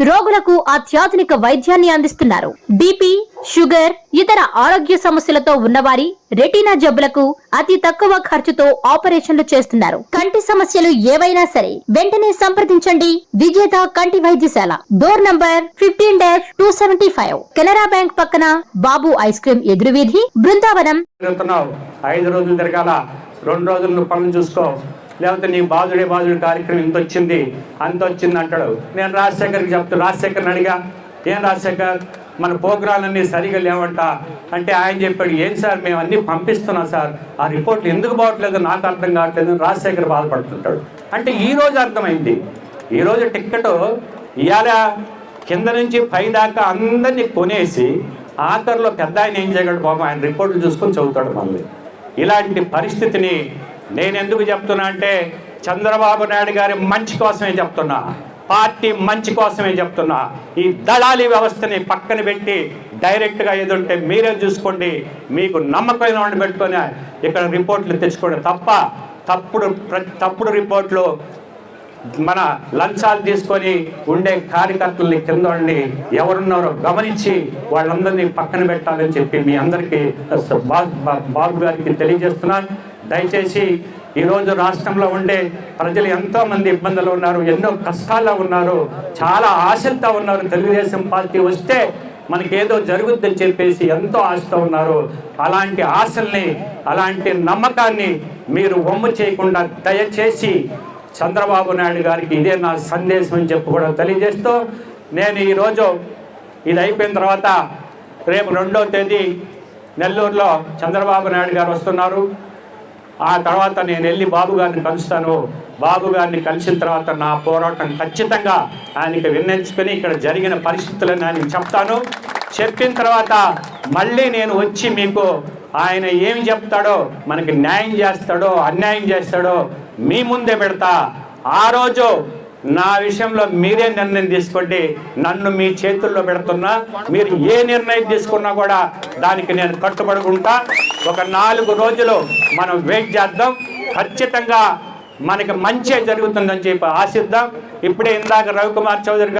రోగులకు అత్యాధునిక వైద్యాన్ని అందిస్తున్నారు. బీపీ షుగర్ ఇతర ఆరోగ్య సమస్యలతో ఉన్నవారి రెటీనా జబ్బులకు అతి తక్కువ ఖర్చుతో ఆపరేషన్లు చేస్తున్నారు. కంటి సమస్యలు ఏవైనా సరే వెంటనే సంప్రదించండి. విజేత కంటి వైద్యశాల. Door number fifteen dash two seventy five. Canara bank పక్కన బాబు ఐస్ క్రీమ్ ఎదురువీధి బృందావనం. ఐదు తిరగాల. రెండు రోజులు పనులు చూసుకో. లేకపోతే నీ బాధుడే బాధుడు కార్యక్రమం ఇంత వచ్చింది అంత వచ్చింది అంటాడు. నేను రాజశేఖర్కి చెప్తాను రాజశేఖర్ని అడిగా ఏం రాజశేఖర్ మన ప్రోగ్రాలన్నీ సరిగా లేవంట. అంటే ఆయన చెప్పాడు ఏం సార్ మేము అన్నీ పంపిస్తున్నాం సార్. ఆ రిపోర్ట్లు ఎందుకు బాగట్లేదు నాకు అర్థం కావట్లేదు. అని రాజశేఖర్ బాధపడుతుంటాడు. అంటే ఈ రోజు అర్థమైంది. ఈ రోజు టిక్కెట్ ఇవాళ కింద నుంచి పై దాకా అందరినీ కొనేసి ఆఖరిలో పెద్ద ఆయన ఏం చేయగలడు? పాపం ఆయన రిపోర్ట్లు చూసుకొని చదువుతాడు మళ్ళీ. ఇలాంటి పరిస్థితిని నేను ఎందుకు చెప్తున్నా అంటే చంద్రబాబు నాయుడు గారి మంచి కోసమే చెప్తున్నా. పార్టీ మంచి కోసమే చెప్తున్నా. ఈ దళాలి వ్యవస్థని పక్కన పెట్టి డైరెక్ట్గా ఏదుంటే మీరే చూసుకోండి. మీకు నమ్మకమైన వాడిని పెట్టుకొని ఇక్కడ రిపోర్ట్లు తెచ్చుకోండి తప్ప తప్పుడు తప్పుడు రిపోర్ట్లు మన లంచాలు తీసుకొని ఉండే కార్యకర్తల్ని కింద ఉండి ఎవరున్నారో గమనించి వాళ్ళందరినీ పక్కన పెట్టాలని చెప్పి మీ అందరికీ బా- బాబు గారికి తెలియజేస్తున్నాను. దయచేసి ఈరోజు రాష్ట్రంలో ఉండే ప్రజలు ఎంతోమంది ఇబ్బందులు ఉన్నారు ఎన్నో కష్టాల్లో ఉన్నారు చాలా ఆశలతో ఉన్నారు. తెలుగుదేశం పార్టీ వస్తే మనకేదో జరుగుద్దని చెప్పేసి ఎంతో ఆశతో ఉన్నారు. అలాంటి ఆశల్ని అలాంటి నమ్మకాన్ని మీరు వమ్ము చేయకుండా దయచేసి చంద్రబాబు నాయుడు గారికి ఇదే నా సందేశం అని చెప్పి కూడా తెలియజేస్తూ నేను ఈరోజు ఇది అయిపోయిన తర్వాత రేపు రెండో తేదీ నెల్లూరులో చంద్రబాబు నాయుడు గారు వస్తున్నారు. ఆ తర్వాత నేను వెళ్ళి బాబు గారిని కలుస్తాను. బాబు గారిని కలిసిన తర్వాత నా పోరాటం ఖచ్చితంగా ఆయనకి విన్నవించుకొని ఇక్కడ జరిగిన పరిస్థితులను ఆయనకి చెప్తాను. చెప్పిన తర్వాత మళ్ళీ నేను వచ్చి మీకు ఆయన ఏమి చెప్తాడో మనకి న్యాయం చేస్తాడో అన్యాయం చేస్తాడో మీ ముందే పెడతా. ఆ రోజు నా విషయంలో మీరే నిర్ణయం తీసుకోండి. నన్ను మీ చేతుల్లో పెడుతున్నా. మీరు ఏ నిర్ణయం తీసుకున్నా కూడా దానికి నేను కట్టుబడుకుంటా. ఒక నాలుగు రోజులు మనం వెయిట్ చేద్దాం. ఖచ్చితంగా మనకి మంచి జరుగుతుందని చెప్పి ఆశిద్దాం. ఇప్పుడే ఇందాక రవికుమార్ చౌదరి గారు